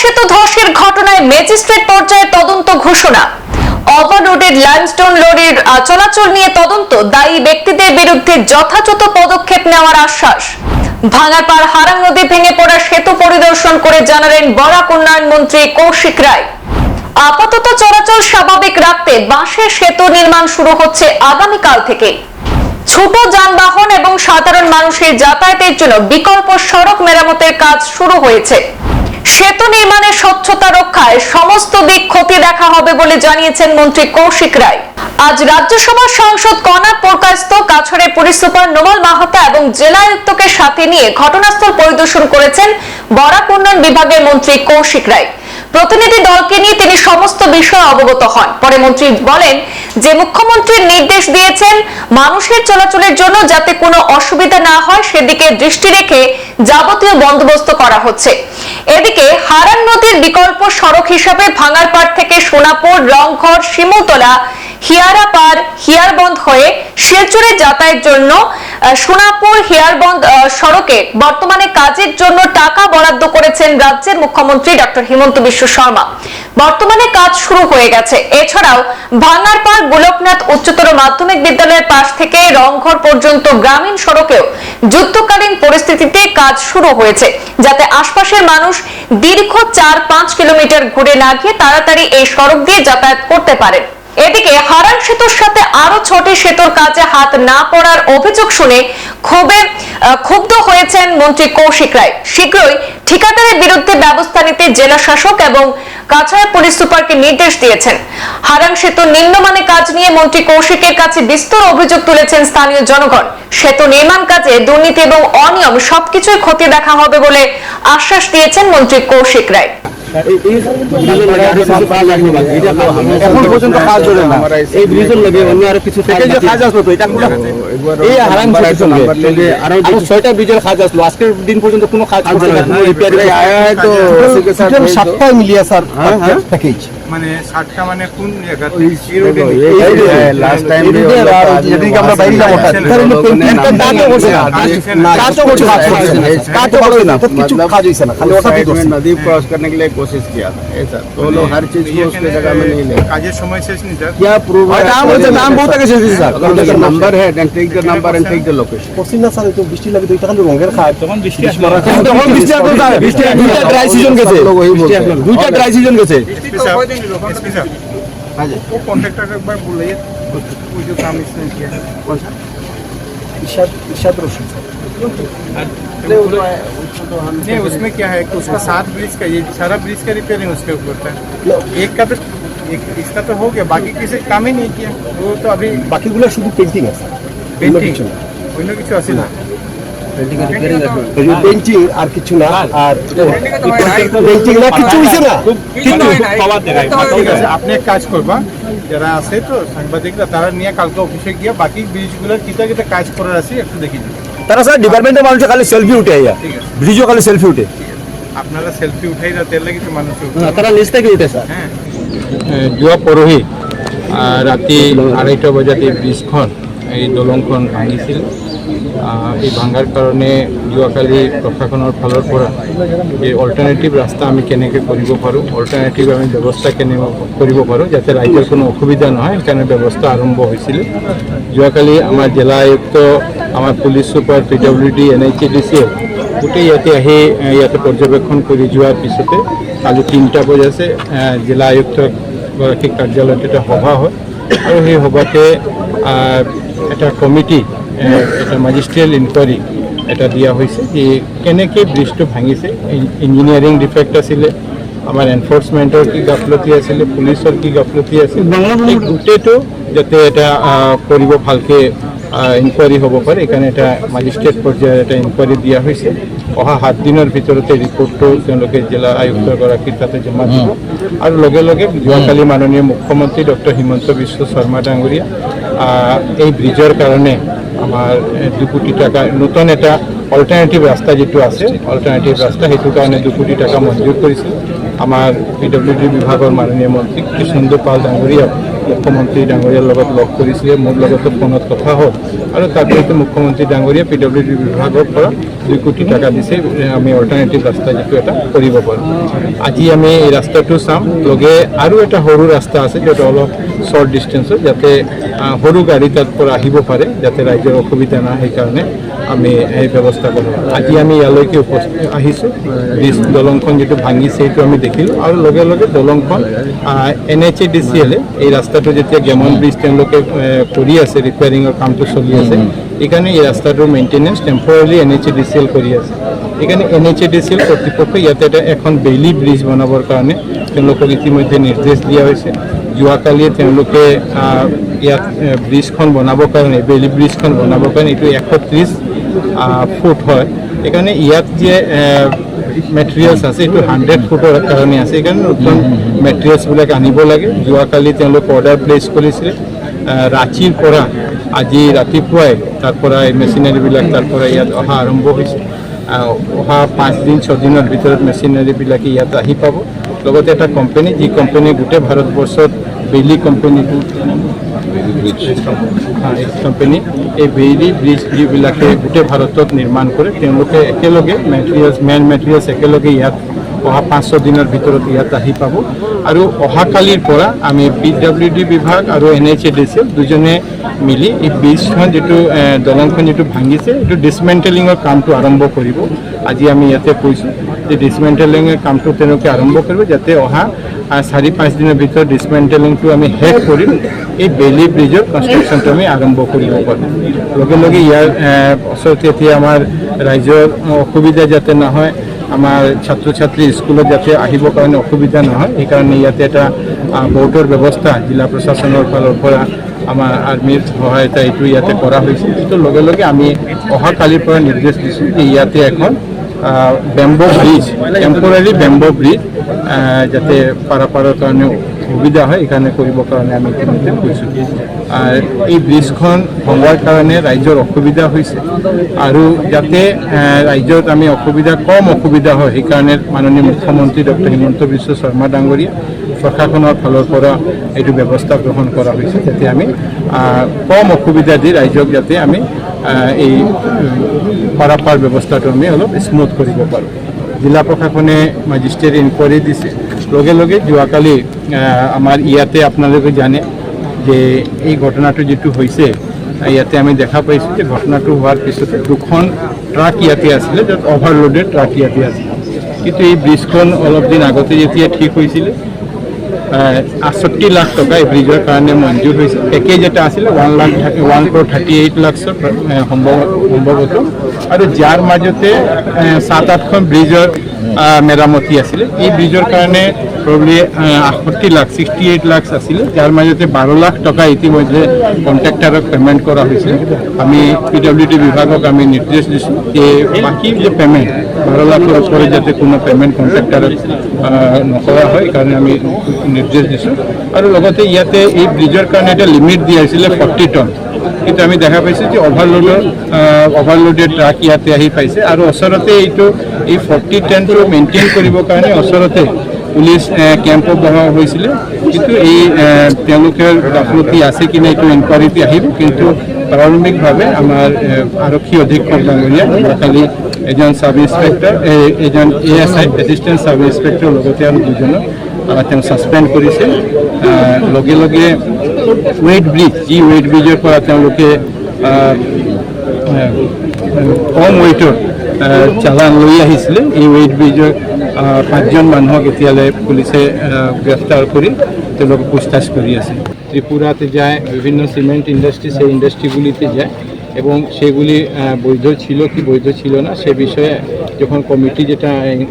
সেতু ধসের ঘটনায় ম্যাজিস্ট্রেট পর্যায়ে তদন্ত ঘোষণা। ওভারলোডেড লাইমস্টোন লরির চলাচল নিয়ে তদন্ত। দায়ী ব্যক্তিদের বিরুদ্ধে যথাযথ পদক্ষেপ নেওয়ার আশ্বাস। ভাঙারপাড় হারাং নদী ভেঙে পড়া সেতু পরিদর্শন করে জানালেন বরাক উন্নয়ন মন্ত্রী কৌশিক রায়। আপাতত চলাচল স্বাভাবিক রাখতে বাঁশের সেতু নির্মাণ শুরু হচ্ছে আগামীকাল থেকে। ছোট যানবাহন এবং সাধারণ মানুষের যাতায়াতের জন্য বিকল্প সড়ক মেরামতের কাজ শুরু হয়েছে। সেতু নির্মাণের স্বচ্ছতা রক্ষায় সমস্ত দিক ক্ষতি দেখা হবে বলে জানিয়েছেন মন্ত্রী কৌশিক রায়। আজ রাজ্যসভার সাংসদ কনাক পোরকাস্ত কাছড়ের পুলিশ সুপার নোমাল মাহাতা এবং জেলা আয়ুক্তকে সাথে নিয়ে ঘটনাস্থল পরিদর্শন করেছেন বরাক উন্নয়ন বিভাগের মন্ত্রী কৌশিক রায়। প্রতিনিধি দলকে নিয়ে তিনি সমস্ত বিষয়ে অবগত হন পরে মন্ত্রী বলেন যে, মুখ্যমন্ত্রীর নির্দেশ দিয়েছেন মানুষের চলাচলের জন্য যাতে কোনো অসুবিধা না হয়, সেদিকে দৃষ্টি রেখে যাবতীয় বন্দোবস্ত করা হচ্ছে। এদিকে হারান নদীর বিকল্প সড়ক হিসাবে ভাঙারপাড় থেকে সোনাপুর, রংঘর, শিমুলতলা, হিয়ারাপাড়, হিয়ারবন্ধ হয়ে শিলচরে যাতায়াতের জন্য সোনাপুর, হিয়ারবন্ধ সড়কে বর্তমানে কাজের জন্য টাকা বরাদ্দ করেছেন রাজ্যের মুখ্যমন্ত্রী ডক্টর হিমন্ত বিশ্ব শর্মা। বর্তমানে কাজ শুরু হয়ে গেছে। এছাড়াও ভাঙারপাড় গোলকনাথ উচ্চতর মাধ্যমিক বিদ্যালয়ের পাশ থেকে রংঘর পর্যন্ত গ্রামীণ সড়কেও যুদ্ধকালীন পরিস্থিতিতে কাজ শুরু হয়েছে, যাতে আশপাশের মানুষ দীর্ঘ চার পাঁচ কিলোমিটার ঘুরে না গিয়ে তাড়াতাড়ি এই সড়ক দিয়ে যাতায়াত করতে পারেন। এদিকে হারান সেতুর সাথে আরও ছোট সেতুর কাজে হাত না পড়ার অভিযোগ শুনে ক্ষোভে ক্ষুব্ধ হয়েছেন মন্ত্রী কৌশিক রায়। শীঘ্রই ঠিকাদারের বিরুদ্ধে ব্যবস্থা নিতে জেলা শাসক এবং কাছাড় পুলিশ সুপারকে নির্দেশ দিয়েছেন। হারাং সেতু নিম্নমানের কাজ নিয়ে মন্ত্রী কৌশিকের কাছে বিস্তর অভিযোগ তুলেছেন স্থানীয় জনগণ। সেতু নির্মাণ কাজে দুর্নীতি এবং অনিয়ম সবকিছুই ক্ষতি দেখা হবে বলে আশ্বাস দিয়েছেন মন্ত্রী কৌশিক রায়। এখন পর্যন্ত কাজ চলে না এই ব্রিজের লগে অন্য আরও কিছু কাজ আসলো তো এটা এই হারান আরও ছয়টা ব্রিজের কাজ আসলো আজকের দিন পর্যন্ত কোনো কাজ সাতটায় মিলিয়ে স্যার প্যাকেজ মানে ষাটটা মানে কোন জায়গা লাস্ট টাইম যেদিকে আমরা বাইরে যাবো একটা কাজও করছে না কাজও করছে না কাজও করছে না তো কিছু কাজ হইছে না খালি ওটাই করছে नदी क्रॉस करने के लिए कोशिश किया था ऐसा तो वो लोग हर चीज को उसके जगह में नहीं ले কাজের সময় শেষ নি স্যার क्या प्रूफ আর নাম বলছে নাম বহুত আগে শেষ হয়েছে স্যার नंबर है then take the number and take the location করছি না স্যার তো বৃষ্টি লাগে দুইটা খান রঙের খায় তখন বৃষ্টি আসলো তখন বৃষ্টি আসলো স্যার বৃষ্টি দুইটা ড্রাই সিজন গেছে लोग वही बोलते हैं দুইটা ড্রাই সিজন গেছে एसपी साहब एसपी साहब वो कॉन्ट्रैक्टर को एक बार बुलाइए वो जो काम इसने किया है कौन सा ইশাদ ইশাদ রশিদ नहीं उसमें क्या है कि उसका सात ब्रिज का ये सारा ब्रिज का रिपेयरिंग उसके ऊपर होता है एक का तो एक इसका तो हो गया बाकी किसी काम ही नहीं किया वो तो अभी বাকিগুলো শুধু পেন্টিং আছে পেন্টিং অন্য কিছু আছে না পেন্টিং আর কিছু না আর পেন্টিং না। কিছু হইছে না। কিন্তু আপনি এক কাজ করবা যারা আছে তো সাংবাদিকরা তারা নিয়ে কালকে অফিসে গিয়ে বাকি ব্রিজগুলোর কিতা কিতা কাজ করার আছে একটু দেখি তারা স্যার ডিপার্টমেন্টের মানুষ খালি সেলফি উঠে আইয়া। ব্রিজও খালি সেলফি উঠে। আপনারা সেলফি উঠাই না তেল লাগি তো মানুষ তারা নিচ থেকে উঠে স্যার। হ্যাঁ। যোৱা পৰহি ৰাতি আঢ়ৈটা বজাত এই ব্ৰিজখন এই দলংখন ভাঙিছিল। এই ভাঙাৰ কাৰণে যোৱাকালি প্ৰশাসনৰ ফালৰ পৰা এই অল্টাৰনেটিভ ৰাস্তা আমি কেনেকৈ কৰিব পাৰোঁ অল্টাৰনেটিভ আমি ব্যৱস্থা কেনে কৰিব পাৰোঁ যাতে ৰাইজৰ কোনো অসুবিধা নহয় সেইকাৰণে ব্যৱস্থা আৰম্ভ হৈছিলে যোৱাকালি আমাৰ জিলা আয়ুক্ত আমাৰ police super P W D N H D C গোটেই ইয়াতে আহি ইয়াতে পৰ্যবেক্ষণ কৰি যোৱাৰ পিছতে কালি তিনিটা আহ, জিলা আয়ুক্ত গৰাকী কাৰ্যালয়ত এটা সভা হয়। আৰু সেই সভাতে এটা কমিটি এটা মেজিষ্ট্ৰিয়েল ইনকুৱাৰী এটা দিয়া হৈছে যে কেনেকৈ ব্ৰিজটো ভাঙিছে। ইঞ্জিনিয়াৰিং ডিফেক্ট আছিলে আমাৰ এনফৰ্চমেণ্টৰ কি গাফলতি আছিলে পুলিচৰ কি গাফলতি আছিলে গোটেইটো যাতে এটা কৰিব ভালকৈ ইনকুৱাৰী হ'ব পাৰে। সেইকাৰণে এটা মেজিষ্ট্ৰেট পৰ্যায়ৰ এটা ইনকুৱাৰী দিয়া হৈছে। অহা সাত দিনৰ ভিতৰতে ৰিপৰ্টটো তেওঁলোকে জিলা আয়ুক্তগৰাকীৰ তাতে জমা দিব। আৰু লগে লগে যোৱাকালি মাননীয় মুখ্যমন্ত্ৰী ডক্টৰ হিমন্ত বিশ্ব শৰ্মা ডাঙৰীয়া এই ব্ৰিজৰ কাৰণে আমাৰ এ, দুকোটি টকা নতুন এটা অল্টাৰনেটিভ ৰাস্তা যিটো আছে অল্টাৰনেটিভ ৰাস্তা সেইটো কাৰণে দুকোটি টকা মঞ্জুৰ কৰিছিল আমাৰ পি ডব্লিউ ডি বিভাগৰ মাননীয় মন্ত্ৰী কৃষ্ণেন্দু পাল ডাঙৰীয়া মুখ্যমন্ত্ৰী ডাঙৰীয়াৰ লগত লগ কৰিছিলে, মোৰ লগতো ফোনত কথা হ'ল। আৰু তাৰ পিছতে মুখ্যমন্ত্ৰী ডাঙৰীয়া পি ডব্লিউ ডি বিভাগৰ পৰা দুই কোটি টকা দিছে আমি অল্টাৰনেটিভ ৰাস্তা যিটো এটা কৰিব পাৰোঁ। আজি আমি এই ৰাস্তাটো চাম, লগে আৰু এটা সৰু ৰাস্তা আছে যিটো অলপ শ্বৰ্ট ডিষ্টেঞ্চত যাতে সৰু গাড়ী তাৰ পৰা আহিব পাৰে, যাতে ৰাইজৰ অসুবিধা নহয় সেইকাৰণে আমি এই ব্যৱস্থা কৰোঁ। আজি আমি ইয়ালৈকে উপস্থিত আহিছোঁ। দলংখন যিটো ভাঙিছে, সেইটো আমি দেখিলোঁ আৰু লগে লগে দলংখন N H A D C এলে এই ৰাস্তাটো যেতিয়া গেমন ব্ৰিজ তেওঁলোকে কৰি আছে ৰিপেয়াৰিঙৰ কামটো চলি আছে সেইকাৰণে এই ৰাস্তাটোৰ maintenance temporary N H A D C L কৰি আছে। সেইকাৰণে N H A D C L কৰ্তৃপক্ষই ইয়াতে এটা এখন বেইলি ব্ৰিজ বনাবৰ কাৰণে তেওঁলোকক ইতিমধ্যে নিৰ্দেশ দিয়া হৈছে। যোৱাকালিয়ে তেওঁলোকে ইয়াত ব্ৰিজখন বনাবৰ কাৰণে, বেইলি ব্ৰিজখন বনাবৰ কাৰণে এইটো এশ ত্ৰিছ ফুট হয়। সেইকাৰণে ইয়াত যে মেটেৰিয়েলছ আছে, এইটো হাণ্ড্ৰেড ফুটৰ কাৰণে আছে। সেইকাৰণে নতুন মেটেৰিয়েলছবিলাক আনিব লাগে। যোৱাকালি তেওঁলোক অৰ্ডাৰ প্লেচ কৰিছিলে। ৰাঁচীৰ পৰা আজি ৰাতিপুৱাই তাৰ পৰা এই মেচিনাৰীবিলাক তাৰ পৰা ইয়াত অহা আৰম্ভ হৈছে। অহা পাঁচদিন ছদিনৰ ভিতৰত মেচিনাৰীবিলাকে ইয়াত আহি পাব। লগতে এটা কোম্পানী যি কোম্পানী গোটেই ভাৰতবৰ্ষত বেইলি কোম্পানীটো হয়, এই বেইলি ব্ৰিজ যিবিলাকে গোটেই ভাৰতত নিৰ্মাণ কৰে। তেওঁলোকে একেলগে মেটেৰিয়েলছ মেন মেটেৰিয়েলছ একেলগে ইয়াত অহা পাঁচ ছয় দিনৰ ভিতৰত ইয়াত আহি পাব। আৰু অহাকালিৰ পৰা আমি পি ডাব্লিউ ডি বিভাগ আৰু N H A D C দুজনে মিলি এই ব্ৰিজখন যিটো দলংখন যিটো ভাঙিছে এইটো ডিছমেণ্টেলিঙৰ কামটো আৰম্ভ কৰিব। আজি আমি ইয়াতে কৈছোঁ যে ডিছমেণ্টেলিঙৰ কামটো তেওঁলোকে আৰম্ভ কৰিব যাতে অহা চাৰি পাঁচ দিনৰ ভিতৰত ডিছমেণ্টেলিংটো আমি শেষ কৰি এই বেলি ব্ৰিজৰ কনষ্ট্ৰাকশ্যনটো আমি আৰম্ভ কৰিব পাৰোঁ লগে লগে ইয়াৰ ওচৰতে এতিয়া আমাৰ ৰাইজৰ অসুবিধা যাতে নহয়, আমাৰ ছাত্ৰ ছাত্ৰী স্কুলত যাতে আহিবৰ কাৰণে অসুবিধা নহয়, সেইকাৰণে ইয়াতে এটা বৰ্ডৰ ব্যৱস্থা জিলা প্ৰশাসনৰ ফালৰ পৰা আমাৰ আৰ্মীৰ সহায়তা এইটো ইয়াতে কৰা হৈছে। সেইটো লগে লগে আমি অহাকালিৰ পৰা নিৰ্দেশ দিছোঁ যে ইয়াতে এখন বেম্ব ব্ৰিজ টেম্পোরারি বেম্ব ব্ৰিজ যাতে পারাপারের কাৰণে সুবিধা হয় এইকাৰণে কৰিবৰ কাৰণে আমি ইতিমধ্যে কৈছোঁ আৰু এই ব্ৰিজখন ভঙাৰ কাৰণে ৰাইজৰ অসুবিধা হৈছে আৰু যাতে ৰাইজত আমি অসুবিধা, কম অসুবিধা হয় সেইকাৰণে মাননীয় মুখ্যমন্ত্ৰী ডক্টৰ হিমন্ত বিশ্ব শৰ্মা ডাঙৰীয়া প্ৰশাসনৰ ফালৰ পৰা এইটো ব্যৱস্থা গ্ৰহণ কৰা হৈছে, যাতে আমি কম অসুবিধা দি ৰাইজক যাতে আমি এই পাৰাপাৰ ব্যৱস্থাটো আমি অলপ স্মুথ কৰিব পাৰোঁ। জিলা প্ৰশাসনে মেজিষ্ট্ৰেট ইনকুৱাৰী দিছে। লগে লগে যোৱাকালি আমার আমাৰ ইয়াতে আপোনালোকে জানে যে এই ঘটনাটো যিটো হৈছে ইয়াতে আমি দেখা পাইছোঁ যে ঘটনাটো হোৱাৰ পিছতে দুখন ট্ৰাক ইয়াতে আছিলে, য'ত অভাৰলোডেড ট্ৰাক ইয়াতে আছিলে। কিন্তু এই ব্ৰিজখন অলপ দিন আগতে যেতিয়া ঠিক হৈছিলে আঠষষ্ঠি লাখ টকা এই ব্ৰিজৰ কাৰণে মঞ্জুৰ হৈছে। পেকেজ এটা আছিলে one lakh one crore thirty eight লাখছৰ সম্ভৱ, সম্ভৱত। আৰু যাৰ মাজতে সাত আঠখন ব্ৰিজৰ মেৰামতি আছিলে। এই ব্ৰিজৰ কাৰণে প্ৰব্লি আঠষষ্ঠি লাখ ছিক্সটি এইট লাখ আছিলে। যাৰ মাজতে বাৰ লাখ টকা ইতিমধ্যে কণ্ট্ৰেক্টাৰক পে'মেণ্ট কৰা হৈছে। আমি পি ডাব্লিউ ডি বিভাগক আমি নিৰ্দেশ দিছোঁ যে বাকী যে পে'মেণ্ট বাৰ লাখৰ ওপৰত যাতে কোনো পে'মেণ্ট কণ্ট্ৰেক্টাৰক নকৰা হয় সেইকাৰণে আমি নিৰ্দেশ দিছোঁ। আৰু লগতে ইয়াতে এই ব্ৰিজৰ কাৰণে এটা লিমিট দিয়া হৈছিলে ফৰ্টি টন কিন্তু আমি দেখা পাইছোঁ যে অভাৰলোডৰ অভাৰলোডেড ট্ৰাক ইয়াতে আহি পাইছে। আৰু ওচৰতে এইটো, এই ফৰ্টি টেনটো মেইনটেইন কৰিবৰ কাৰণে ওচৰতে পুলিচ কেম্পো বহা হৈছিলে কিন্তু এই তেওঁলোকৰ গাফলতি আছে কি নাই এইটো ইনকুৱাৰীতে আহিব। কিন্তু প্ৰাৰম্ভিকভাৱে আমাৰ আৰক্ষী অধীক্ষক ডাঙৰীয়া যোৱাকালি এজন ছাব ইন্সপেক্টৰ এজন A S I assistant sub inspector লগতে আৰু দুজনক তেওঁ ছাছপেণ্ড কৰিছে। লগে লগে ৱেইট ব্ৰিজ যি ৱেইট ব্ৰিজৰ পৰা তেওঁলোকে কম ৱেইটৰ চালান লৈ আহিছিলে। এই ৱেইট ব্ৰিজৰ পাঁচজন মানুহক এতিয়ালৈ পুলিচে আহ, গ্ৰেফতাৰ কৰি তেওঁলোকক পুছতাছ কৰি আছে। ত্রিপুরাতে যায় বিভিন্ন সিমেন্ট ইন্ডাস্ট্রি সেই ইন্ডাস্ট্রিগুলিতে যায়। এবং সেগুলি বৈধ ছিল কি বৈধ ছিল না, সে বিষয়ে যখন কমিটি যেটা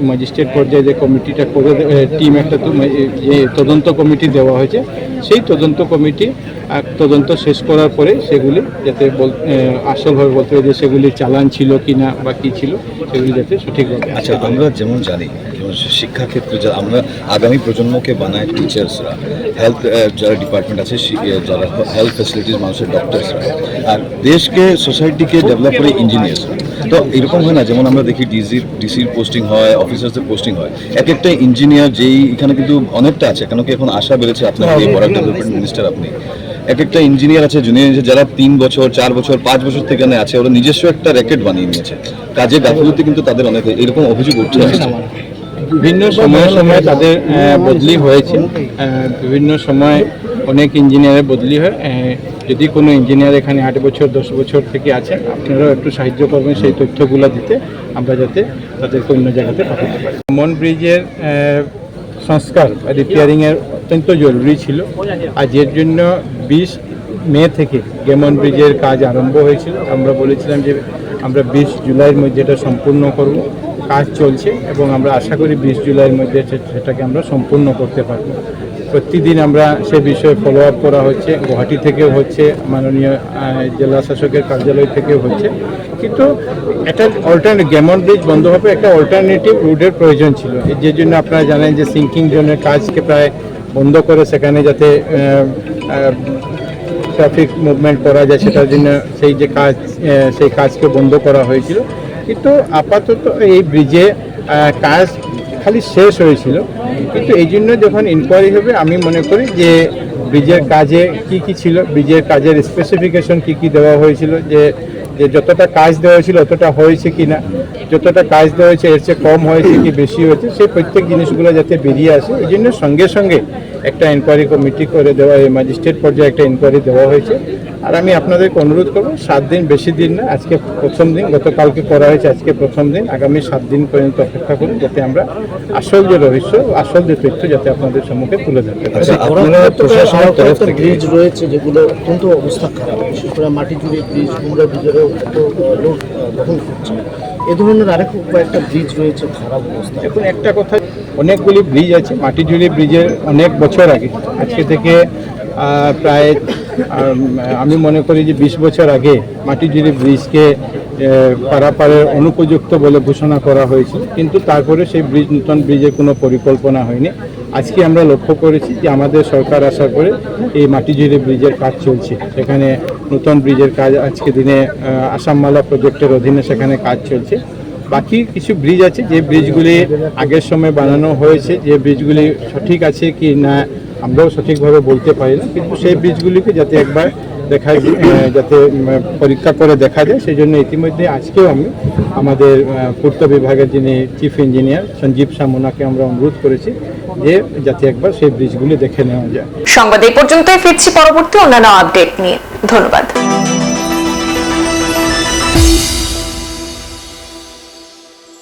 ম্যাজিস্ট্রেট পর্যায়ে যে কমিটিটা করে টিম একটা যে তদন্ত কমিটি দেওয়া হয়েছে, সেই তদন্ত কমিটি তদন্ত শেষ করার পরে সেগুলি যাতে আসলভাবে বলতে হবে যে সেগুলি চালান ছিল কি না বা কী ছিল, সেগুলি যাতে সঠিকভাবে আচ্ছা আমরা যেমন জানি যেমন শিক্ষা ক্ষেত্রে যারা আমরা আগামী প্রজন্মকে বানায় টিচার্সরা হেলথ যারা ডিপার্টমেন্ট আছে যারা হেলথ ফ্যাসিলিটিস মানুষের ডক্টরসরা আর দেশকে সোসাইটিকে ডেভেলপ করে ইঞ্জিনিয়ার্স তো এরকম হয় না, যেমন আমরা দেখি ডিসির ডিসির পোস্টিং হয় অফিসার্সদের পোস্টিং হয়। এক একটা ইঞ্জিনিয়ার যেই এখানে কিন্তু অনেকটা আছে, কেন কি এখন আশা বেড়েছে আপনার এই বড় ডেভেলপমেন্ট মিনিস্টার আপনি। এক একটা ইঞ্জিনিয়ার আছে জুনিয়র ইঞ্জিনিয়ার যারা তিন বছর, চার বছর, পাঁচ বছর থেকে আছে, ওরা নিজস্ব একটা র্যাকেট বানিয়ে নিয়েছে। কাজে গাফিলতি কিন্তু তাদের অনেক এরকম অভিযোগ উঠে আসছে বিভিন্ন সময়ে সময়ে তাদের বদলি হয়েছে। বিভিন্ন সময় অনেক ইঞ্জিনিয়ারের বদলি হয়। যদি কোনো ইঞ্জিনিয়ার এখানে আট বছর, দশ বছর থেকে আছেন আপনারাও একটু সাহায্য করবেন সেই তথ্যগুলো দিতে, আমরা যাতে তাদেরকে অন্য জায়গাতে পাঠাতে পারি। মন ব্রিজের সংস্কার রিপেয়ারিংয়ের অত্যন্ত জরুরি ছিল। আর এর জন্য বিশ মে থেকে গেমন ব্রিজের কাজ আরম্ভ হয়েছিল। আমরা বলেছিলাম যে আমরা বিশ জুলাইয়ের মধ্যে এটা সম্পূর্ণ করব। কাজ চলছে এবং আমরা আশা করি বিশ জুলাইয়ের মধ্যে সেটাকে আমরা সম্পূর্ণ করতে পারব। প্রতিদিন আমরা সে বিষয়ে ফলো আপ করা হচ্ছে, গুয়াহাটি থেকেও হচ্ছে, মাননীয় জেলা শাসকের কার্যালয় থেকেও হচ্ছে। কিন্তু একটা অল্টারনেট গেমন ব্রিজ বন্ধ হবে একটা অল্টারনেটিভ রুটের প্রয়োজন ছিল। যে জন্য আপনারা জানেন যে সিঙ্কিং জোনের কাজকে প্রায় বন্ধ করে সেখানে যাতে ট্রাফিক মুভমেন্ট করা যায়, সেটার জন্য সেই যে কাজ সেই কাজকে বন্ধ করা হয়েছিল। কিন্তু আপাতত এই ব্রিজে কাজ খালি শেষ হয়েছিল। কিন্তু এই জন্য যখন ইনকোয়ারি হবে, আমি মনে করি যে ব্রিজের কাজে কি কি ছিল ব্রিজের কাজের স্পেসিফিকেশন কি কি দেওয়া হয়েছিল, যে যে যতটা কাজ দেওয়া হয়েছিল অতটা হয়েছে কি না যতটা কাজ দেওয়া হয়েছে এর চেয়ে কম হয়েছে কি বেশি হয়েছে সেই প্রত্যেক জিনিসগুলো যাতে বেরিয়ে আসে এই জন্য সঙ্গে সঙ্গে একটা ইনকোয়ারি কমিটি করে দেওয়া এই ম্যাজিস্ট্রেট পর্যায়ে একটা ইনকোয়ারি দেওয়া হয়েছে। আর আমি আপনাদেরকে অনুরোধ করব সাত দিন বেশি দিন না আজকে প্রথম দিন গতকালকে করা হয়েছে আজকে প্রথম দিন আগামী সাত দিন পর্যন্ত অপেক্ষা করুন যাতে আমরা আসল যে রহস্য আসল যে তথ্য যাতে আপনাদের সম্মুখে তুলে ধরতে পারি। আচ্ছা প্রশাসনের তরফ থেকে ব্রিজ রয়েছে যেগুলো অত্যন্ত অবস্থা খারাপ বিশেষ করে মাটি জুড়ে ব্রিজ কুমড়া ব্রিজেরও ব্রিজ রয়েছে একটা কথা, অনেকগুলি ব্রিজ আছে মাটিজুড়ি ব্রিজের অনেক বছর আগে, আজকে থেকে প্রায়, আমি মনে করি যে বিশ বছর আগে মাটিজুড়ি ব্রিজকে পারাপারের অনুপযুক্ত বলে ঘোষণা করা হয়েছে। কিন্তু তারপরে সেই ব্রিজ নতুন ব্রিজের কোনো পরিকল্পনা হয়নি। আজকে আমরা লক্ষ্য করেছি যে আমাদের সরকার আসার পরে এই মাটিজুড়ি ব্রিজের কাজ চলছে। সেখানে নতুন ব্রিজের কাজ আজকে দিনে আসামমালা প্রজেক্টের অধীনে সেখানে কাজ চলছে। বাকি কিছু ব্রিজ আছে, যে ব্রিজগুলি আগের সময় বানানো হয়েছে, যে ব্রিজগুলি সঠিক আছে কি না, আমরাও সঠিকভাবে বলতে পারি না। কিন্তু সেই ব্রিজগুলিকে যাতে একবার দেখা যাতে পরীক্ষা করে দেখা যায়। সেই জন্য ইতিমধ্যে আজকেও আমি আমাদের পূর্ত বিভাগের যিনি চিফ ইঞ্জিনিয়ার সঞ্জীব সামুনাকে আমরা অনুরোধ করেছি যে যাতে একবার সেই ব্রিজগুলি দেখে নেওয়া যায়। সংবাদ এই পর্যন্তই, ফিরছি পরবর্তী অন্যান্য আপডেট নিয়ে। ধন্যবাদ।